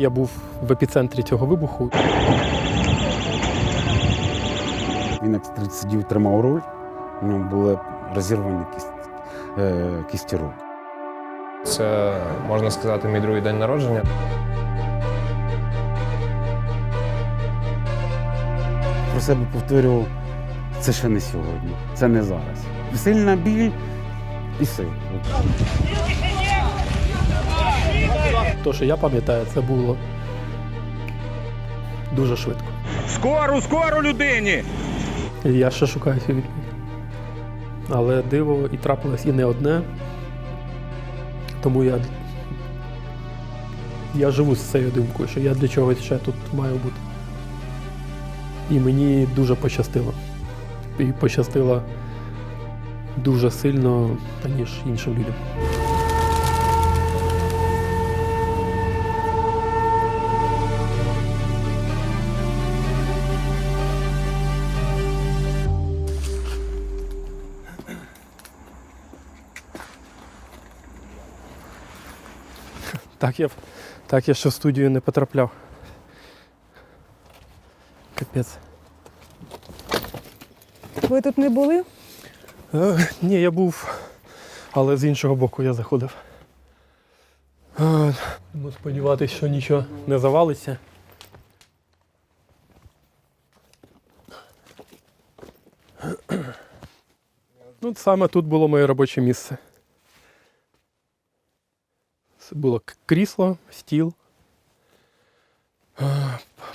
Я був в епіцентрі цього вибуху. Він як сидів, тримав руль, у нього були розірвані е, кісті рук. Це можна сказати мій другий день народження. Про себе повторював, це ще не сьогодні, це не зараз. Сильна біль і все. То, що я пам'ятаю, це було дуже швидко. Скору, скору людині! І я ще шукаю цю відповідь. Але диво і трапилось і не одне. Тому я, я живу з цією думкою, що я для чогось ще тут маю бути. І мені дуже пощастило. І пощастило дуже сильно, ніж іншим людям. Так я, так я ще в студію не потрапляв. Капець. Ви тут не були? Е, ні, я був, але з іншого боку я заходив. Е, ну, сподіватися, що нічого не завалиться. Ну, саме тут було моє робоче місце. Було крісло, стіл.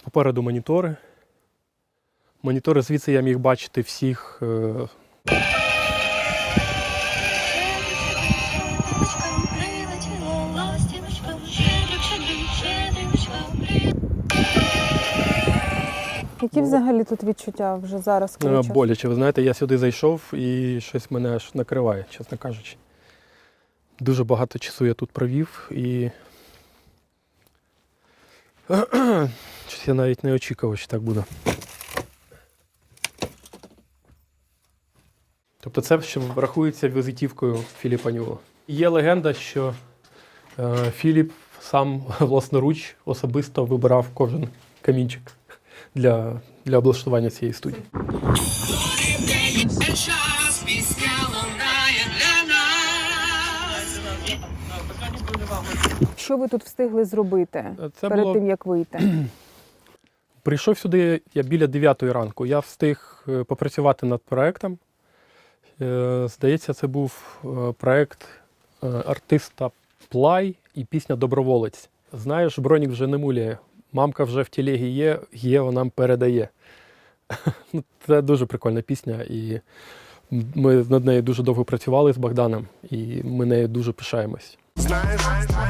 Попереду монітори. Монітори звідси я міг бачити всіх е, Які взагалі тут відчуття вже зараз? Е? Боляче, ви знаєте, я сюди зайшов і щось мене аж накриває, чесно кажучи. Дуже багато часу я тут провів і. Я навіть не очікував, що так буде. Тобто це що рахується візитівкою Філіпа Ньюла. Є легенда, що е, Філіп сам власноруч особисто вибирав кожен камінчик для, для облаштування цієї студії. Що ви тут встигли зробити Е, Це перед було тим, як вийти? Прийшов сюди я біля 9 ранку. Я встиг е, попрацювати над проектом. Е, Здається, це був проект е, артиста Плай і пісня Доброволець. Знаєш, бронік вже не муляє. Мамка вже в тілегі є, Єва нам передає. Ну, Це дуже прикольна пісня, і ми над нею дуже довго працювали з Богданом, і ми нею дуже пишаємось. Знаєш,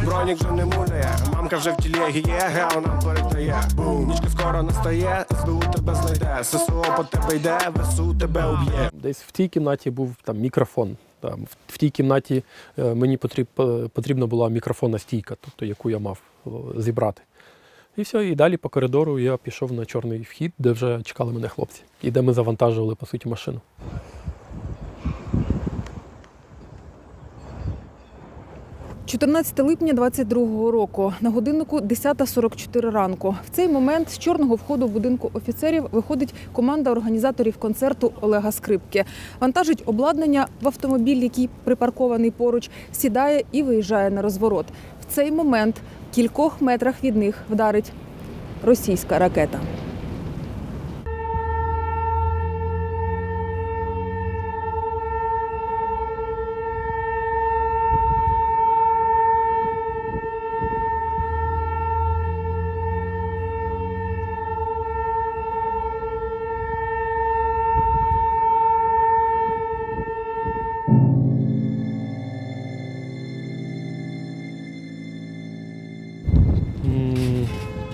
бронік вже не муляє, мамка вже в тілегі є, гео нам передає. Нічка скоро настає, СБУ тебе знайде, ССО по тебе йде, ВСУ тебе уб'є. Десь в тій кімнаті був там мікрофон. Там, в, тій кімнаті е, мені е, потрібна була мікрофонна стійка, тобто яку я мав е, зібрати. І все, і далі по коридору я пішов на чорний вхід, де вже чекали мене хлопці, і де ми завантажували, по суті, машину. – 14 липня 22-го року. На годиннику 10.44 ранку. В цей момент з чорного входу в будинку офіцерів виходить команда організаторів концерту Олега Скрипки. Вантажить обладнання в автомобіль, який припаркований поруч, сідає і виїжджає на розворот. В цей момент в кількох метрах від них вдарить російська ракета.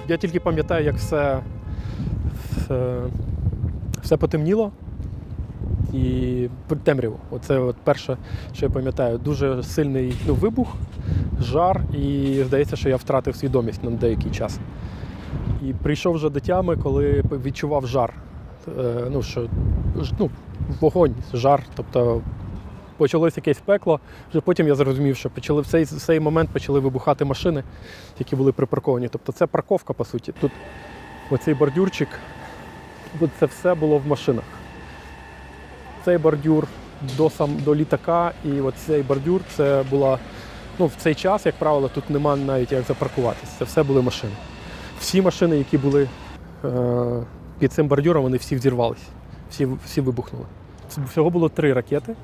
Я тільки пам'ятаю, як все, все, все потемніло і темряву. Оце от перше, що я пам'ятаю. Дуже сильний ну, вибух, жар, і здається, що я втратив свідомість на деякий час. І прийшов вже до тями, коли відчував жар. Е, Ну, що, ну, вогонь, жар. Тобто почалось якесь пекло. Вже потім я зрозумів, що почали в цей, в цей момент почали вибухати машини, які були припарковані. Тобто це парковка, по суті. Тут оцей бордюрчик, тут це все було в машинах. Цей бордюр до, сам, до літака, і оцей бордюр це була. Ну, в цей час, як правило, тут нема навіть як запаркуватися. Це все були машини. Всі машини, які були е, під цим бордюром, вони всі взірвалися. Всі, всі вибухнули. Всього було три ракети.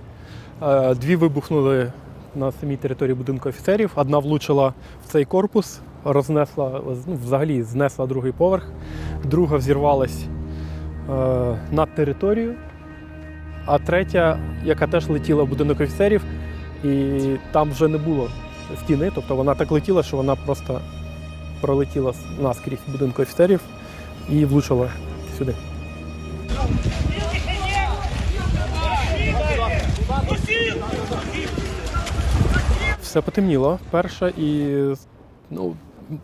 Е, Дві вибухнули на самій території будинку офіцерів. Одна влучила в цей корпус, рознесла, ну, взагалі знесла другий поверх. Друга взірвалась е, над територією. А третя, яка теж летіла в будинок офіцерів, і там вже не було стіни, тобто вона так летіла, що вона просто пролетіла наскрізь будинку офіцерів і влучила сюди. Все потемніло перше, і ну,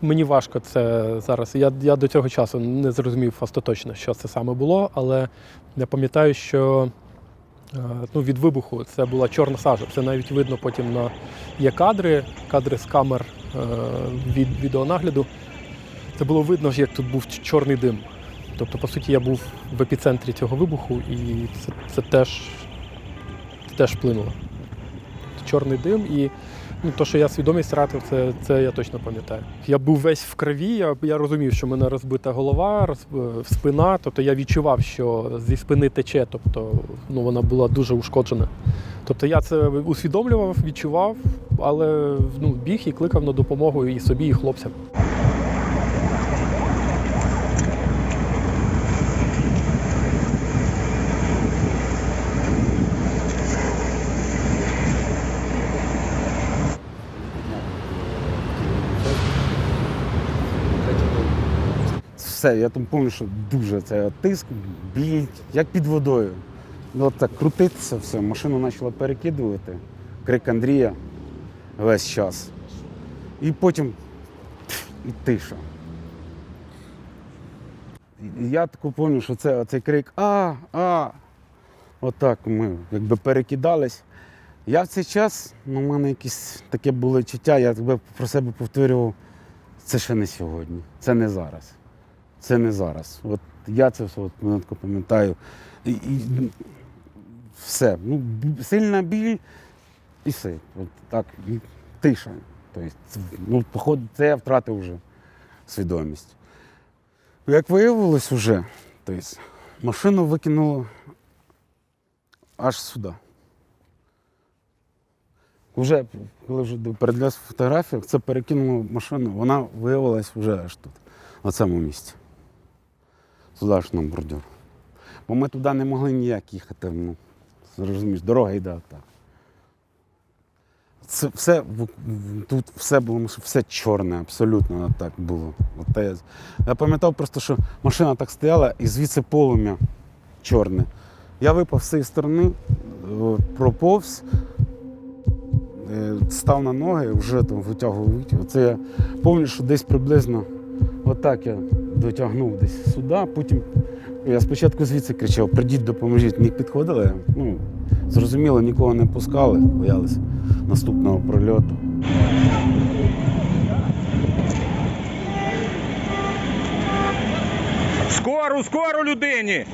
мені важко це зараз. Я, я до цього часу не зрозумів остаточно, що це саме було, але я пам'ятаю, що е, ну, від вибуху це була чорна сажа. Це навіть видно потім на є кадри, кадри з камер е, від відеонагляду. Це було видно, як тут був чорний дим. Тобто, по суті, я був в епіцентрі цього вибуху, і це, це теж, теж вплинуло. Чорний дим і ну, то, що я свідомість втратив, це, це я точно пам'ятаю. Я був весь в крові, я, я розумів, що в мене розбита голова, роз, е, спина. Тобто я відчував, що зі спини тече, тобто ну, вона була дуже ушкоджена. Тобто я це усвідомлював, відчував, але ну, біг і кликав на допомогу і собі, і хлопцям. Все, я там пам'ятаю, що дуже це тиск, біль, як під водою. Ну, так крутитися, все, машину почала перекидувати. Крик Андрія весь час. І потім і тиша. Я таку пам'ятаю, що це оцей крик А, а. Отак ми якби перекидались. Я в цей час, ну, у мене якесь таке було відчуття, я про себе повторював, це ще не сьогодні, це не зараз. Це не зараз. От я це все от, минутку пам'ятаю. І, і, все. Ну, сильна біль і все. От так, і тиша. Тобто, ну, походу, це я втратив вже свідомість. Як виявилось вже, тобто, машину викинуло аж сюди. Вже, коли вже передляс фотографіях, це перекинуло машину, вона виявилась вже аж тут, на цьому місці. Туди на бордюр. Бо ми туди не могли ніяк їхати. Ну, розумієш, дорога йде так. Це все, тут все було все чорне, абсолютно так було. От я, я пам'ятав просто, що машина так стояла і звідси полум'я чорне. Я випав з цієї сторони, е, проповз, е, став на ноги, вже там витягував. Оце я пам'ятаю, що десь приблизно отак я дотягнув десь сюди. Потім я спочатку звідси кричав: прийдіть, допоможіть. Не підходили. Ну, зрозуміло, нікого не пускали, боялися наступного прольоту. Скору, скору людині!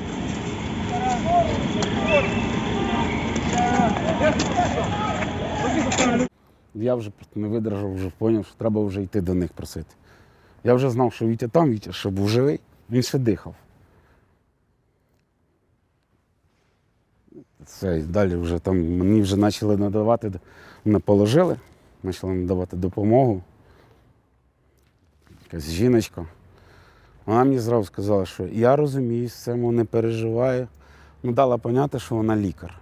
Я вже не видержав, вже зрозумів, що треба вже йти до них просити. Я вже знав, що Вітя там, Вітя, що був живий, він ще дихав. Це і далі вже там мені вже почали надавати, мене положили, почали надавати допомогу. Якась жіночка. Вона мені зразу сказала, що я розумію, все, мов не переживаю. Ну, дала поняти, що вона лікар.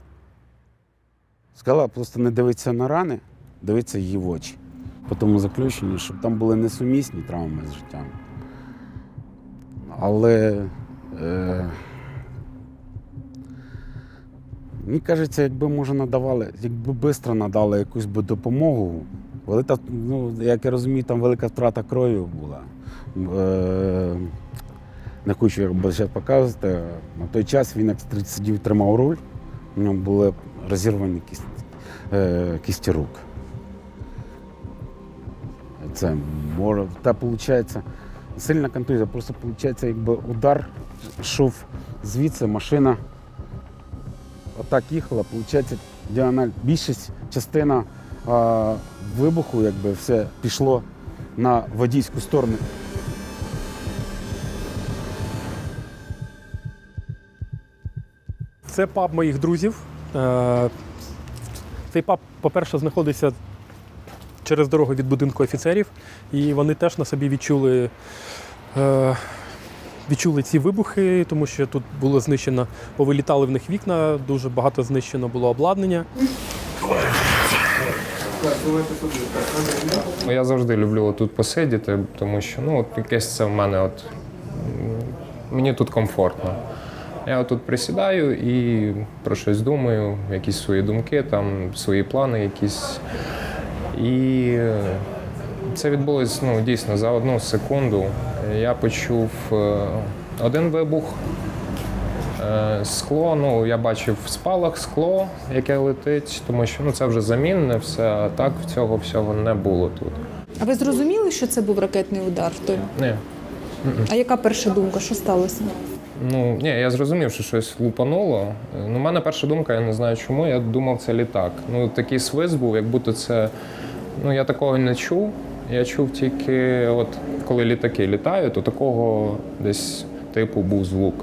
Сказала просто не дивитися на рани, дивитися її в очі. По тому заключенню, щоб там були несумісні травми з життям. Але е, мені кажеться, якби може надавали, якби швидко надали якусь би допомогу, велика, ну, як я розумію, там велика втрата крові була. Е, не хочу якби зараз показувати. На той час він як сидів, тримав руль, у нього були розірвані кіст- е, кісті рук. Це може, та виходить сильна контузія, просто виходить, якби удар йшов звідси, машина отак їхала, виходить, діагональ. Більшість частина а, вибуху, якби все пішло на водійську сторону. Це паб моїх друзів. Е, Цей паб, по-перше, знаходиться через дорогу від будинку офіцерів, і вони теж на собі відчули, е, відчули ці вибухи, тому що тут було знищено, повилітали в них вікна, дуже багато знищено було обладнання. Ну, Я завжди люблю тут посидіти, тому що ну, от якесь це в мене от, мені тут комфортно. Я тут присідаю і про щось думаю, якісь свої думки, там, свої плани якісь. І це відбулось ну, дійсно за одну секунду. Я почув е, один вибух. Е, Скло, ну я бачив в спалах скло, яке летить, тому що ну це вже замінне все, а так цього всього не було тут. А ви зрозуміли, що це був ракетний удар? той? Ні. А яка перша думка? Що сталося? Ну ні, я зрозумів, що щось лупануло. Ну, у мене перша думка, я не знаю чому. Я думав, це літак. Ну такий свист був, як будто це. Ну я такого не чув. Я чув тільки, от коли літаки літають, то такого десь типу був звук.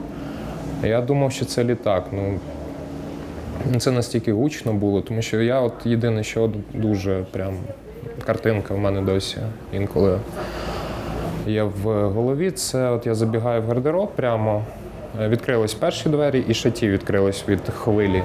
Я думав, що це літак. Ну це настільки гучно було, тому що я от єдине, що дуже прям картинка в мене досі інколи є в голові. Це от я забігаю в гардероб прямо, відкрились перші двері, і ще ті відкрились від хвилі.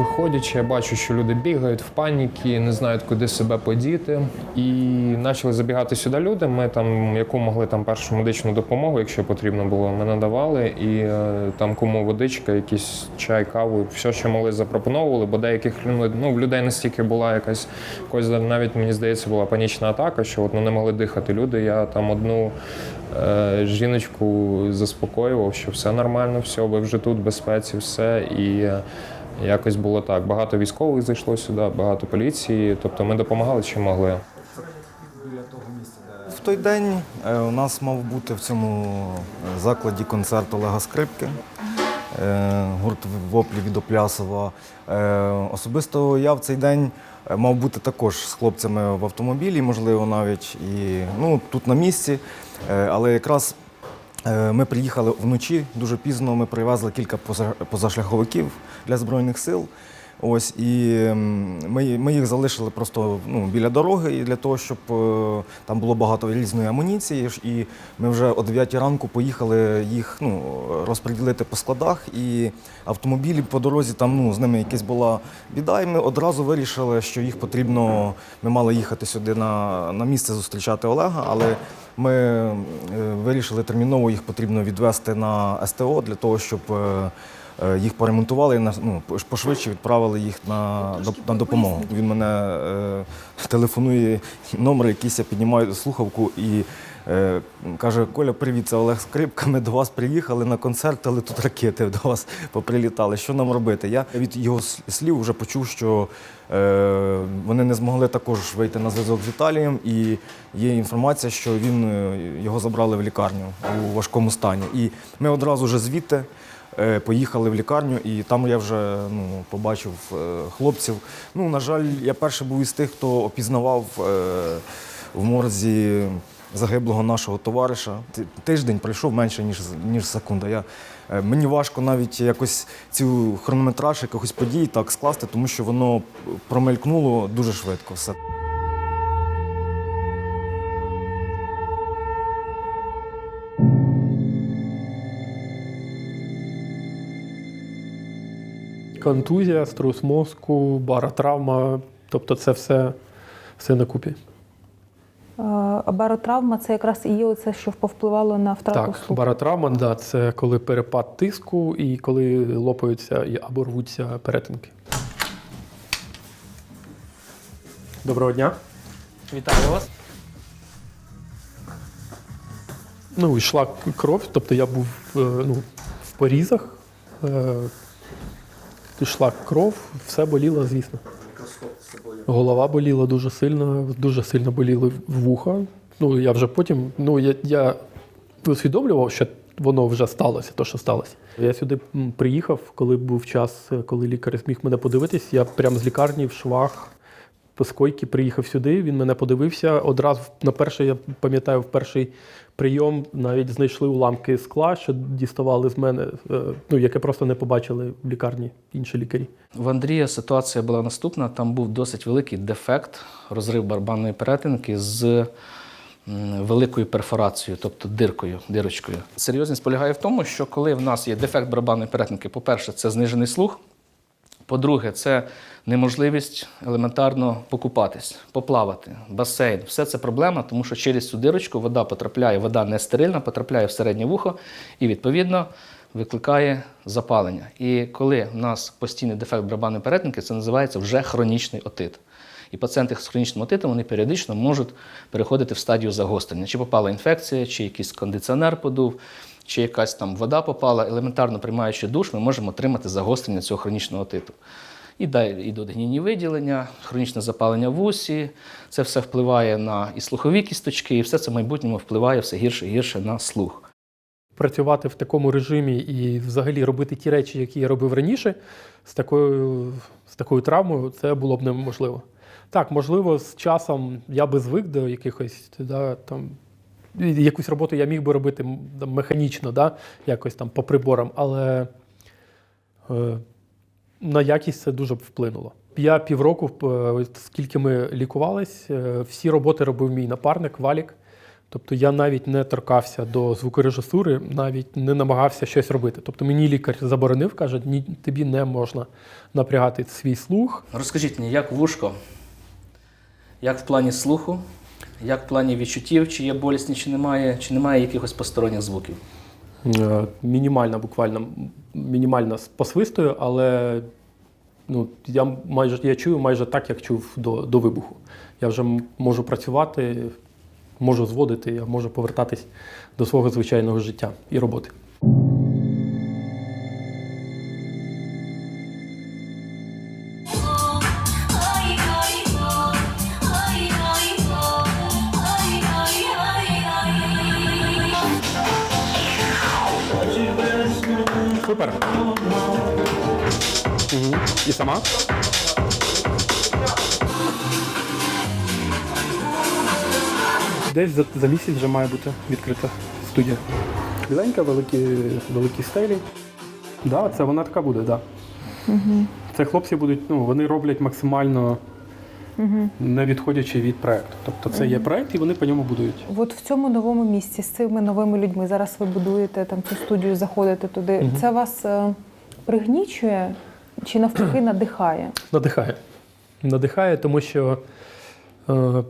Виходячи, я бачу, що люди бігають в паніки, не знають, куди себе подіти. І почали забігати сюди люди. Ми там, яку могли там першу медичну допомогу, якщо потрібно було, ми надавали. І е, там кому водичка, якийсь чай, каву, все, що могли, запропоновували, бо деяких ну, в людей настільки була якась якось навіть мені здається, була панічна атака, що от, ну, не могли дихати люди. Я там одну е, жіночку заспокоював, що все нормально, все, ви вже тут в безпеці, все. І е, Якось було так. Багато військових зайшло сюди, багато поліції. Тобто ми допомагали чим могли. В той день е, у нас мав бути в цьому е, закладі концерт Олега Скрипки, е, гурт воплі від Оплясова. Особисто я в цей день мав бути також з хлопцями в автомобілі, можливо, навіть і ну, тут на місці. Але якраз Ми приїхали вночі дуже пізно. Ми привезли кілька поза- позашляховиків для збройних сил. Ось і ми, ми їх залишили просто ну, біля дороги і для того, щоб е, там було багато різної амуніції. І ми вже о 9 ранку поїхали їх ну, розподілити по складах. І автомобілі по дорозі там ну, з ними якась була біда. І ми одразу вирішили, що їх потрібно. Ми мали їхати сюди на, на місце зустрічати Олега, але ми е, вирішили терміново їх потрібно відвести на СТО для того, щоб е, їх поремонтували і ну, пошвидше відправили їх на, на допомогу. Він мене е, телефонує номер, якийсь я піднімаю слухавку і е, каже: Коля, привіт, це Олег Скрипка. Ми до вас приїхали на концерт, але тут ракети до вас поприлітали. Що нам робити? Я від його слів вже почув, що е, вони не змогли також вийти на зв'язок з Віталієм, і є інформація, що він е, його забрали в лікарню у важкому стані. І ми одразу вже звідти. Е, Поїхали в лікарню, і там я вже ну, побачив е, хлопців. Ну, на жаль, я перший був із тих, хто опізнавав е, в морзі загиблого нашого товариша. Тиждень пройшов менше, ніж, ніж секунда. Я, мені важко навіть якось цю хронометраж якихось подій так скласти, тому що воно промелькнуло дуже швидко все. Контузія, струс мозку, баротравма. Тобто це все, все на купі. А баротравма це якраз і є оце, що повпливало на втрату Так, слуху. баротравма, да, це коли перепад тиску і коли лопаються і- або рвуться перетинки. Доброго дня. Вітаю вас. ну, йшла кров, тобто я був е, ну, в порізах, йшла кров, все боліло, звісно. Голова боліла дуже сильно, дуже сильно боліли вуха. Ну, я вже потім, ну, я, я усвідомлював, що воно вже сталося, то, що сталося. Я сюди приїхав, коли був час, коли лікар зміг мене подивитись. Я прямо з лікарні в швах по скойки приїхав сюди, він мене подивився. Одразу на перший, я пам'ятаю, в перший прийом навіть знайшли уламки скла, що діставали з мене, е, ну, яке просто не побачили в лікарні інші лікарі. В Андрія ситуація була наступна. Там був досить великий дефект, розрив барабанної перетинки з великою перфорацією, тобто диркою, дирочкою. Серйозність полягає в тому, що коли в нас є дефект барабанної перетинки, по-перше, це знижений слух. По-друге, це неможливість елементарно покупатись, поплавати, басейн. Все це проблема, тому що через цю дирочку вода потрапляє, вода не стерильна, потрапляє в середнє вухо і, відповідно, викликає запалення. І коли в нас постійний дефект барабанної перетинки, це називається вже хронічний отит. І пацієнти з хронічним отитом вони періодично можуть переходити в стадію загострення. Чи попала інфекція, чи якийсь кондиціонер подув, чи якась там вода попала, елементарно приймаючи душ, ми можемо отримати загострення цього хронічного отиту. І далі йдуть гнійні виділення, хронічне запалення в усі, це все впливає на і слухові кісточки, і все це в майбутньому впливає все гірше і гірше на слух. Працювати в такому режимі і взагалі робити ті речі, які я робив раніше, з такою, з такою травмою, це було б неможливо. Так, можливо, з часом я би звик до якихось да, там. І Якусь роботу я міг би робити механічно, да, якось там по приборам, але е, на якість це дуже вплинуло. Я півроку, е, скільки ми лікувались, е, всі роботи робив мій напарник Валік. Тобто я навіть не торкався до звукорежисури, навіть не намагався щось робити. Тобто мені лікар заборонив, каже, ні, тобі не можна напрягати свій слух. Розкажіть мені, як вушко, як в плані слуху, як в плані відчуттів, чи є болісні, чи немає, чи немає якихось посторонніх звуків? Е, Мінімально, буквально мінімально посвистую, але ну, я майже я чую майже так, як чув до, до вибуху. Я вже можу працювати, можу зводити, я можу повертатись до свого звичайного життя і роботи. Десь за, за місяць вже має бути відкрита студія. Біленька, великі, великі стелі. Да, це вона така буде, так. Да. Угу. Це хлопці будуть, ну, вони роблять максимально не відходячи від проекту. Тобто це є проект і вони по ньому будують. От в цьому новому місці з цими новими людьми зараз ви будуєте там цю студію, заходите туди. Мгм. Це вас е, пригнічує чи навпаки надихає? Надихає. Надихає, тому що е,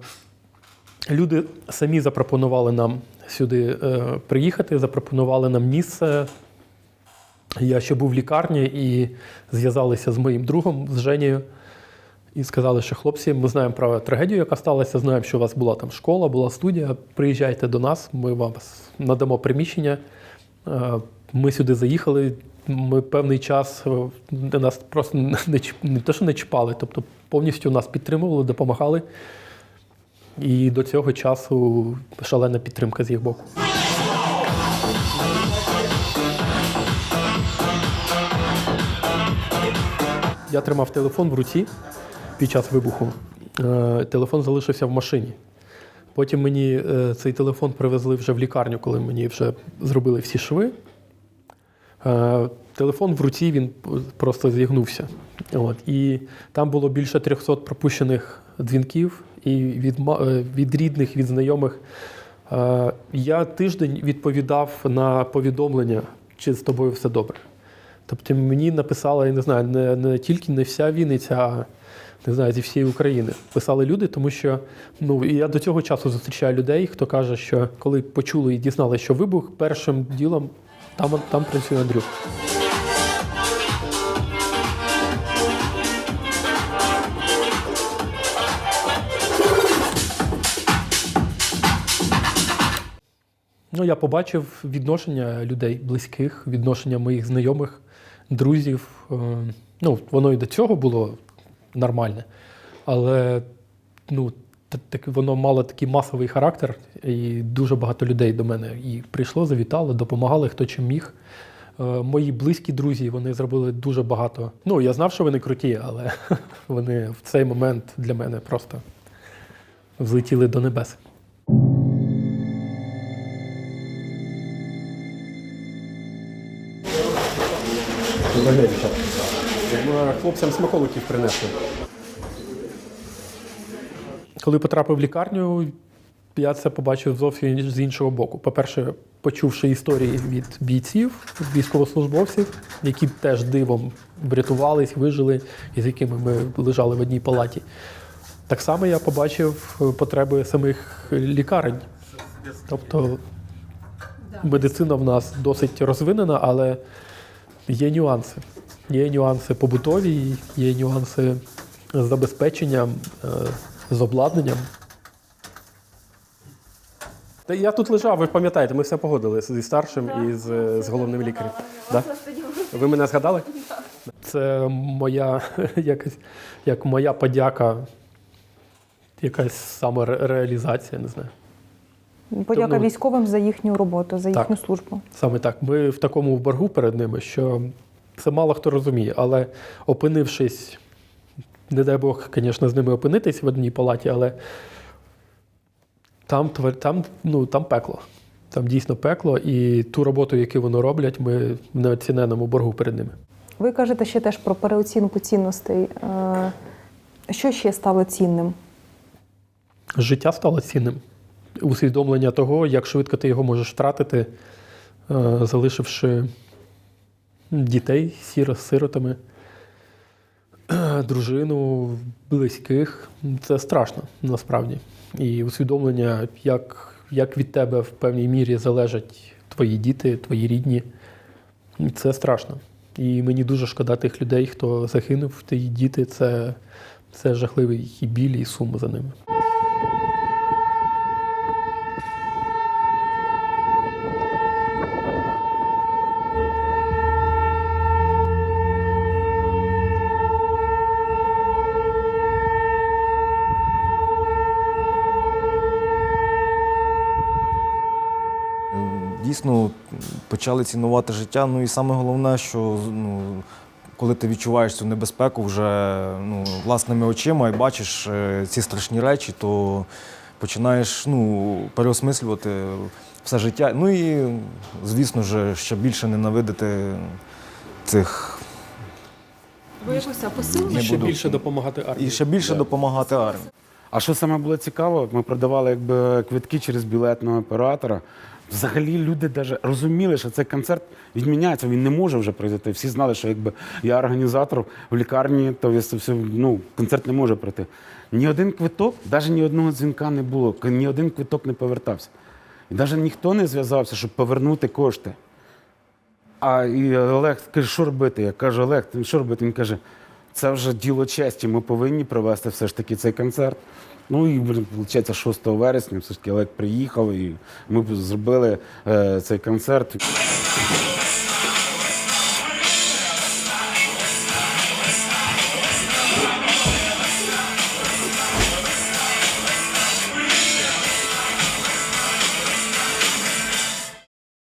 люди самі запропонували нам сюди е, приїхати, запропонували нам місце. Я ще був в лікарні і зв'язалися з моїм другом, з Женєю, і сказали, що хлопці, ми знаємо про трагедію, яка сталася, знаємо, що у вас була там школа, була студія. Приїжджайте до нас, ми вам надамо приміщення. Е, Ми сюди заїхали. Ми певний час е, нас просто не, не те, що не чіпали, тобто повністю нас підтримували, допомагали. І до цього часу шалена підтримка з їх боку. Я тримав телефон в руці під час вибуху. Е, Телефон залишився в машині. Потім мені е, цей телефон привезли вже в лікарню, коли мені вже зробили всі шви. Е, Телефон в руці він просто зігнувся. От. І там було більше 300 пропущених дзвінків і від, е, від рідних, від знайомих. Е, Я тиждень відповідав на повідомлення, чи з тобою все добре. Тобто мені написала, я не знаю, не, не тільки не вся Вінниця, а не знаю, зі всієї України. Писали люди, тому що ну і я до цього часу зустрічаю людей, хто каже, що коли почули і дізналися, що вибух, першим ділом там, там працює Андрюх. Ну, я побачив відношення людей близьких, відношення моїх знайомих, друзів. Е, Ну, воно і до цього було нормальне, але ну, так, воно мало такий масовий характер, і дуже багато людей до мене і прийшло, завітало, допомагали, хто чим міг. Е, Мої близькі друзі вони зробили дуже багато. Ну, я знав, що вони круті, але вони в цей момент для мене просто взлетіли до небес. Хлопцям смаколиків принесли. Коли потрапив в лікарню, я це побачив зовсім з іншого боку. По-перше, почувши історії від бійців, військовослужбовців, які теж дивом врятувались, вижили, і з якими ми лежали в одній палаті. Так само я побачив е, потреби самих лікарень. Тобто медицина в нас досить розвинена, але є нюанси. Є нюанси побутові, є нюанси з забезпеченням, е, з обладнанням. Та я тут лежав, ви пам'ятаєте, ми все погодили зі старшим і з, з головним лікарем. Да? Ви мене згадали? Це моя якась, як моя подяка, якась самореалізація, не знаю. Подяка Тому- військовим за їхню роботу, за Так. їхню службу. Саме так. Ми в такому боргу перед ними, що це мало хто розуміє, але опинившись, не дай Бог, звісно, з ними опинитись в одній палаті, але там, там, ну, там пекло. Там дійсно пекло, і ту роботу, яку вони роблять, ми в неоціненому боргу перед ними. Ви кажете ще теж про переоцінку цінностей. Е, Що ще стало цінним? Життя стало цінним. Усвідомлення того, як швидко ти його можеш втратити, е, залишивши дітей з сиротами, дружину, близьких. Це страшно насправді. І усвідомлення, як, як від тебе в певній мірі залежать твої діти, твої рідні. Це страшно. І мені дуже шкода тих людей, хто загинув, ті діти це, це жахливий і біль, і сум за ними. Дійсно почали цінувати життя. Ну і саме головне, що ну, коли ти відчуваєш цю небезпеку вже ну, власними очима і бачиш е, ці страшні речі, то починаєш ну, переосмислювати все життя. Ну і, звісно ж, ще більше ненавидити цих Ви якось посилили? Ще буду. більше допомагати армії. і ще більше допомагати армії. А що саме було цікаво, ми продавали якби квитки через білетного оператора. Взагалі люди навіть розуміли, що цей концерт відміняється, він не може вже пройти. Всі знали, що якби я організатор в лікарні, то все, ну, концерт не може пройти. Ні один квиток, навіть ні одного дзвінка не було, ні один квиток не повертався. І навіть ніхто не зв'язався, щоб повернути кошти. А і Олег каже, що робити? Я кажу, Олег, що робити? Він каже, це вже діло честі, ми повинні провести все ж таки цей концерт. Ну і виходить, 6 вересня все ж таки Олег приїхав і ми зробили е, цей концерт.